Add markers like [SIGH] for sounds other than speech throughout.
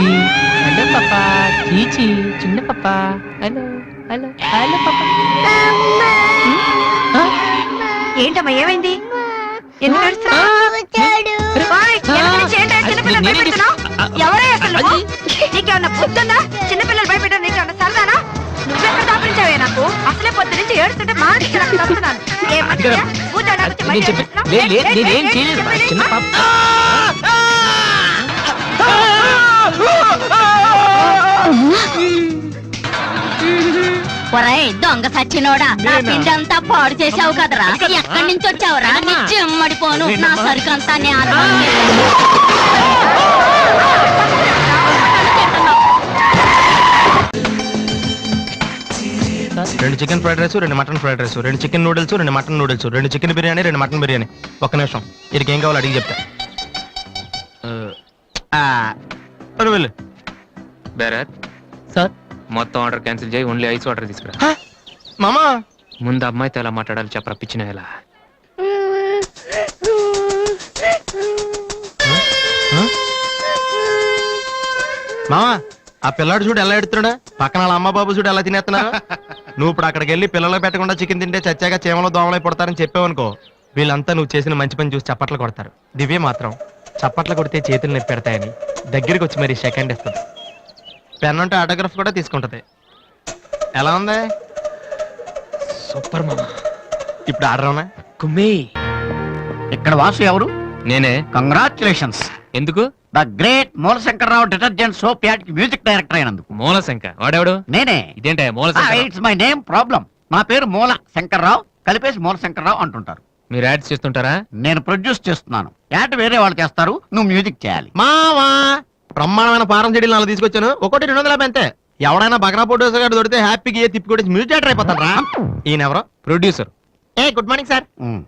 చీచి హలో పాప. చీచి చిన్న పాప. హలో హలో హలో పాప. ఏంటమ్మా ఏమైంది? ఎందుకు? ఎవరే అసలు? నీకేమన్నా చిన్నపిల్లలు నీకేమన్నా సరదానా? నువ్వెక్కడ దాపించావే నాకు? అసలే పొద్దు నుంచి ఏడుస్తుంటే మా చిన్న? పాప ఒరేయ్ దొంగ సచ్చినోడా నా నేనా? పిండి అంతా పాడు చేసావు కదరా? ఎక్కడి నుంచి వచ్చావురా? నీ చెమ్మడిపోను నా సరుకంతా నీ ఆత్మహత్య. రెండు చికెన్ ఫ్రైడ్ రైస్ రెండు మటన్ ఫ్రైడ్ రైస్ రెండు చికెన్ నూడిల్స్ రెండు మటన్ నూడిల్స్ రెండు చికెన్ బిర్యానీ రెండు మటన్ బిర్యానీ. ఒక్క నిమిషం. వీరికి ఏం కావాలో అడిగి చెప్తా. సరే వెళ్ళు. Bearer sir. మొత్తం ఆర్డర్ క్యాన్సిల్ చేయి ఓన్లీ ఐస్ వాటర్ తీసుకురా. హ? మామా? ముందు అమ్మాయితో ఎలా మాట్లాడాలి చెప్పరా పిచ్చిన ఎలా? మామా ఆ పిల్లాడు చూడు ఎలా ఎడుతున్నాడా? పక్కన వాళ్ళ అమ్మ బాబు చూడు ఎలా తినేస్తున్నా [LAUGHS] నువ్వు ఇప్పుడు అక్కడికి వెళ్ళి పిల్లలు పెట్టకుండా చికెన్ తింటే చచ్చాక చీమలో దోమలై పడతారని చెప్పావనుకో వీళ్ళంతా నువ్వు చేసిన మంచి పని చూసి చప్పట్లు కొడతారు. దివ్య మాత్రం చప్పట్లు కొడితే చేతులు నొప్పి పెడతాయని దగ్గరికి వచ్చి మరి సెకండ్ ఇస్తుంది పెన్ ఉంటే ఆటోగ్రాఫ్ కూడా తీసుకుంటది. ఎలా ఉంది? సూపర్ మామా. ఇప్పుడు ఆర్డర్ అవునా కుమ్మే. ఇక్కడ వాసు ఎవరు? నేనే. కంగ్రాచులేషన్స్ ఎందుకు? The great Moolashankararao detergent soap యాడ్కి music director అయినందుకు. మూలశంక వాడెవడు? నేనే. ఇదేంటే మూలశంక ఇట్స్ మై నేమ్ ప్రాబ్లం నా పేరు మూల శంకర్రావు. కలిపేసి మూల శంకర్రావు అంటుంటారు. మీరు యాడ్స్ చేస్తుంటారా? నేను ప్రొడ్యూస్ చేస్తున్నాను. యాడ్ వేరే వాళ్ళు చేస్తారు నువ్వు మ్యూజిక్ చేయాలి. మావా బ్రహ్మాండమైన ఫారం చెడీలు నాలుగు తీసుకొచ్చాను. ఒకటి రెండు వందల యాభై అంతే. ఎవడైనా బగ్రా ప్రొడ్యూసర్ గారు దొరికితే హ్యాపీగా ఏ తిప్పి కొట్టి మ్యూజిక్ డైరెక్టర్ అయిపోతాడు రా ఈయన ఎవరో ప్రొడ్యూసర్ ఏ గుడ్ మార్నింగ్ సార్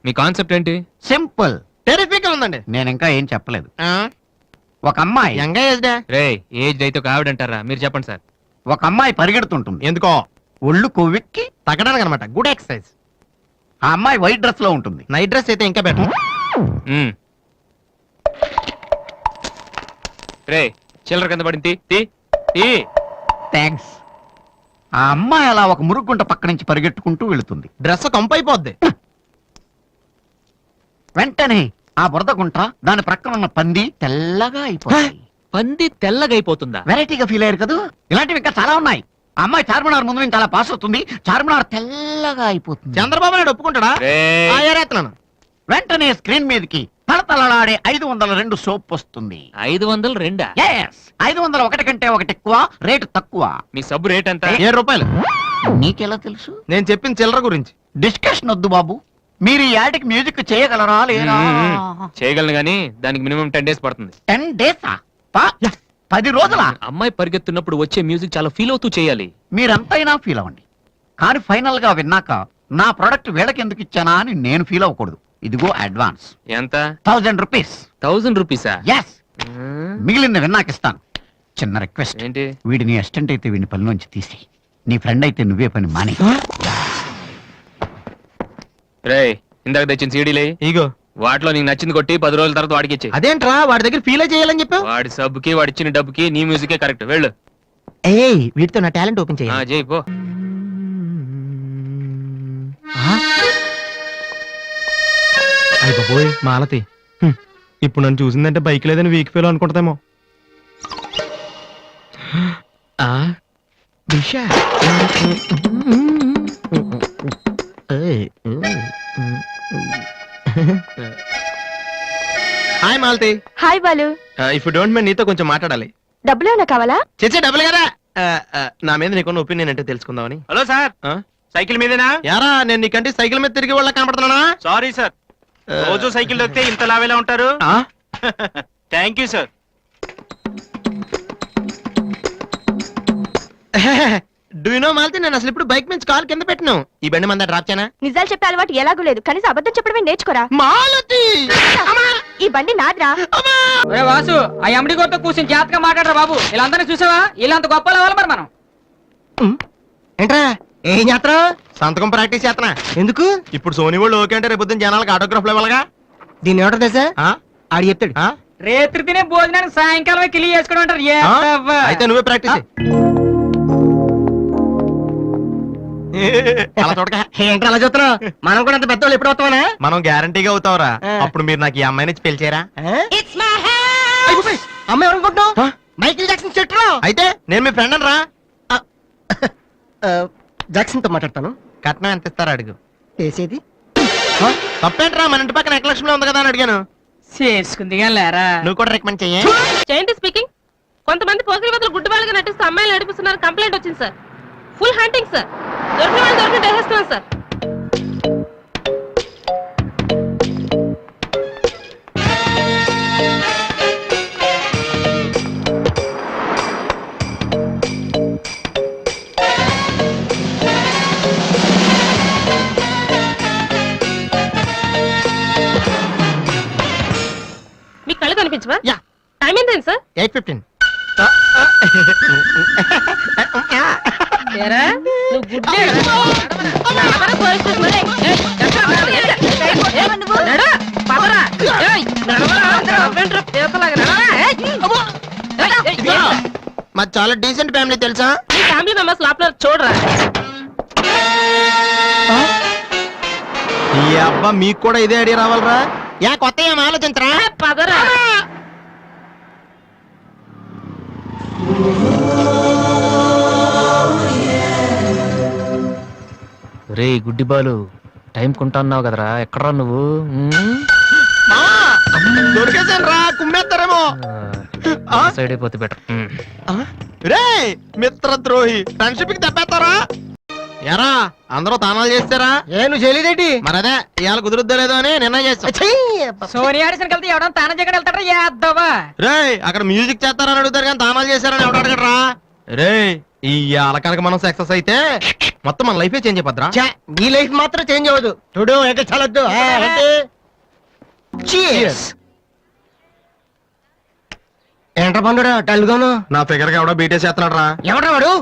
మీ కాన్సెప్ట్ ఏంటి? సింపుల్ టెరిఫిక్ ఉందండి. నేను ఇంకా ఏం చెప్పలేదు. ఒక అమ్మాయి. యంగ్ ఏజ్ డే. రే ఏజ్ అయితే ఒక ఆవిడ అంటారా మీరు చెప్పండి సార్ ఒక అమ్మాయి పరిగెడుతుంటుంది. ఎందుకో? ఒళ్ళు కొవ్వెక్కి తగ్గడానికి అనమాట గుడ్ ఎక్సర్సైజ్ ఆ అమ్మాయి వైట్ డ్రెస్లో ఉంటుంది. నైట్ డ్రెస్ అయితే ఇంకా బెటర్. రే చిల్లర కింద పడింది తీ, తీ తీ. థ్యాంక్స్ ఆ అమ్మాయి అలా ఒక మురుగుంట పక్క నుంచి పరిగెట్టుకుంటూ వెళుతుంది. డ్రెస్ కంపు అయిపోద్ది వెంటనే ఆ బురద గుంట దాని ప్రక్కన ఉన్న పంది తెల్లగా అయిపోయింది పంది తెల్లగైపోతుందా వెరైటీగా ఫీల్ అయ్యారు కదా? ఇలాంటివి ఇంకా చాలా ఉన్నాయి. అమ్మాయి చార్మినార్ ముందు నుంచి అలా పాస్ అవుతుంది. చార్మినార్ తెల్లగా అయిపోతుంది. చంద్రబాబు నాయుడు ఒప్పుకుంటాడా? ఆ, వెంటనే స్క్రీన్ మీదకి తలతలలాడే ఐదు వందల రెండు సోప్ వస్తుంది. ఐదు వందలు రెండా? ఎస్ ఐదు వందల ఒకటి కంటే ఒకటి ఎక్కువ రేటు తక్కువ. మీ సబ్బు రేట్ ఎంత? ఏడు రూపాయలు. నీకెలా తెలుసు? నేను చెప్పిన చిల్లర గురించి. డిస్కషన్ వద్దు బాబు. మీరు ఈ యాడ్కి మ్యూజిక్ చేయగలరా లేరా? మ్మ్. చేయగలను గానీ దానికి మినిమం టెన్ డేస్ పడుతుంది. టెన్ డేసా? పది రోజుల? అమ్మాయి పరిగెత్తున్నప్పుడు వచ్చే మ్యూజిక్ చాలా ఫీల్ అవుతూ చేయాలి. మీరంతైనా ఫీల్ అవ్వండి. కానీ ఫైనల్గా విన్నాక నా ప్రొడక్ట్ వీళ్ళకి ఎందుకు ఇచ్చానా అని నేను ఫీల్ అవ్వకూడదు. ఇదిగో అడ్వాన్స్ ఎంత? థౌజండ్ రూపీస్ థౌజండ్ రూపీసా ఎస్ మిగిలింది విన్నాక ఇస్తాను. చిన్న రిక్వెస్ట్ ఏంటి? వీడి నీ అసిస్టెంట్ అయితే వీడిని పనిలోంచి తీసి నీ ఫ్రెండ్ అయితే నువ్వే పని మాని రే ఇందాక తెచ్చిన సీడీలే ఇగో. వాటిలో నీకు నచ్చింది కొట్టి పది రోజుల తర్వాత వాడికి ఇచ్చే అదేంట్రా? వాడి దగ్గర ఫీల్ చేయాలని చెప్పావు వాడి సబ్బుకి వాడి ఇచ్చిన డబ్బుకి నీ మ్యూజికే కరెక్ట్. వెళ్ళు. ఏయ్ వీటితో నా టాలెంట్ ఓపెన్ ఆ, చేయాలి చేయి పో. మాలతి. ఇప్పుడు నన్ను చూసిందంటే బైక్ లేదని వీక్ ఫీల్ అనుకుంటదేమో. ఆ? Disha. Malathi. Hi Balu. If don't mind నీతో కొంచెం మాట్లాడాలి. డబ్బులు ఏమైనా కావాలా? చచ్చే డబ్బులు కదా? నా మీద నీకున్న ఒపీనియన్ అంటే తెలుసుకుందామని. Hello sir? సైకిల్ మీదేనా? యారా నేను నీకంటే సైకిల్ మీద తిరిగి వాళ్ళ కనపడుతున్నానా? సారీ సార్ రోజు సైకిల్ దొక్కితే ఇంత లావేలా ఉంటారు? ఆ? Thank you sir do know Malathi నేను అసలు ఇప్పుడు బైక్ నుంచి కాల్ కింద పెట్టినావు ఈ బండి మంద డ్రాప్ చేయనా? నిజాలు చెప్పే అలవాటు ఎలాగూ లేదు. కనీసం అబద్ధం చెప్పడమే నేర్చుకోరా. మాలతి! అమ్మా! ఈ బండి నాదిరా! ఒరే వాసు ఆ ఎమ్డి గోతో కూర్చొని జాతగా మాట్లాడరా బాబు. వీళ్ళందరినీ చూసావా? వీళ్ళంత గొప్ప అవ్వాలి మరి మనం. ఏంట్రా? ఏం చేస్తా సంతకం ప్రాక్టీస్ చేస్తున్నా. ఎందుకు? ఇప్పుడు సోనీ వాళ్ళు ఓకే అంటే రేపు జనాలకు ఆటోగ్రాఫ్లు ఇవ్వాలిగా దీని ఏమంటారు తెలుసా? ఆ? ఆడు చెప్తాడు. ఆ? రేత్రి తినే భోజనానికి సాయంకాలమే కిలి చేసుకోవడం అంటారు. అయితే నువ్వే ప్రాక్టీస్ అలా చూడక ఏంటి అలా చూస్తున్నావు? మనం కూడా అంత పెద్దవాళ్ళు ఎప్పుడు వస్తామనా? మనం గ్యారంటీగా అవుతావురా. అప్పుడు మీరు నాకు ఈ అమ్మాయిని ఇచ్చి పిలిచారా అమ్మ ఎవరనుకుంటున్నావు? మైకిల్ జాక్సన్ చెట్టు అయితే నేను మీ ఫ్రెండ్ రా జాక్సన్తో మాట్లాడతాను. కట్నం ఎంత ఇస్తారా అడుగు. చేసేది? తప్పేంట్రా మన ఇంటి పక్కన ఎక్కలక్ష్మిలో ఉంది కదా అని అడిగాను. చేసుకుంది లేరా? నువ్వు కూడా రికమెండ్ చెయ్యి. జయంతి స్పీకింగ్ కొంతమంది పోకిరి వదలు గుడ్డి వాళ్ళగా నటిస్తూ అమ్మాయిలు నడిపిస్తున్నారు కంప్లైంట్ వచ్చింది సార్ ఫుల్ హంటింగ్ సార్ దొరికిన వాళ్ళు దొరికిన వేసేస్తున్నాం సార్ మీకు కళ్ళు కనిపించవా? యా. టైం ఎంత సార్ ఎయిట్ ఫిఫ్టీన్. [LAUGHS] [LAUGHS] [LAUGHS] ఏరా నువ్వు గుడ్డేడు నడవరా పోలీస్ స్టేషన్ మరి. ఏయ్, ఎక్కడ ఉన్నాడు? ఎక్కడ? ఏయ్, నడు, పదరా. ఏయ్, నడవరా. అవ్వేంట్రా పీతలాగా నడవరా. ఏయ్, అబ్బో. ఏయ్, ఏయ్, ఏంట్రా? మా చాలా డీసెంట్ ఫ్యామిలీ తెలుసా మీ ఫ్యామిలీ మెంబర్స్ లోపల చూడరా ఈ అబ్బా మీకు కూడా ఇదే ఐడియా రావాలరా యా కొత్త ఏం ఆలోచించరా పదరా రే గుడ్డి బాలు టైం కొంటున్నావు కదరా ఎక్కడ్రా నువ్వు? ఉమ్? దొరికేసాను రా కుమ్మేస్తారేమో. ఆ, సైడ్ అయిపోతే బెటర్ రే మిత్ర ద్రోహి ఫ్రెండ్షిప్కి దెబ్బేస్తారా? ఎరా అందరూ తానాలు చేస్తారా? ఏ నువ్వు చేయలేదేంటి మరదే ఇవాళ కుదురుద్దో లేదో అని నిర్ణయం చేస్తా సోనియా తానం చేయడం వెళ్తాడా రే అక్కడ మ్యూజిక్ చేస్తారని అడుగుతారు కానీ తానాలు చేస్తారని ఎవడు అడగడరా? రే ఈ కనుక మనం సక్సెస్ అయితే మొత్తం మన లైఫే చేంజ్ అయిపోద్రా ఛే, నీ లైఫ్ మాత్రం చేంజ్ అవ్వదు చూడు ఎక్కడ చాలొద్దు ఆ, ఏంటి? Cheers. ఏంట్రా పండురా డల్గాను నా ఫిగర్కి ఎవడో బీటే చేస్తున్నాడు రా ఎవడ్రా వాడు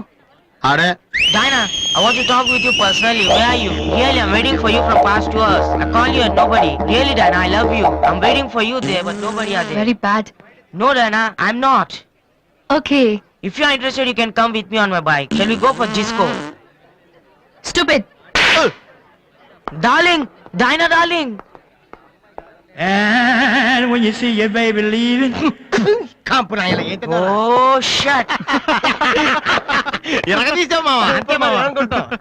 ఆడే Diana, I want to talk with you personally. Where are you? Really, I'm waiting for you from past two hours. I call you and nobody. Really, Diana, I love you. I'm waiting for you there, but nobody are there. Very bad No, Diana, I'm not. Okay If you're interested, you can come with me on my bike. Shall we go for disco? Stupid Darling, Diana, darling. And when you see your baby leaving, కాంపు నాయల ఏంటి oh shut. ఇరగ తీసావు మావా అంతే మావా.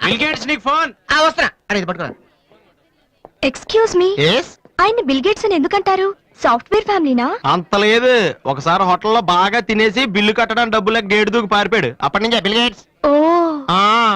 Bill gates నీకు phone ఆ, వస్తున్నా అరే ఇది పట్టుకురా ఎక్స్క్యూజ్ మీ ఎస్ ఆయన బిల్ గేట్స్ అని ఎందుకంటారు సాఫ్ట్వేర్ ఫ్యామిలీనా? అంత లేదు. ఒకసారి హోటల్లో బాగా తినేసి బిల్లు కట్టడానికి డబ్బులకు గేటు దూకి పారిపోయాడు. అప్పటి నుంచి ఓ. ఆ.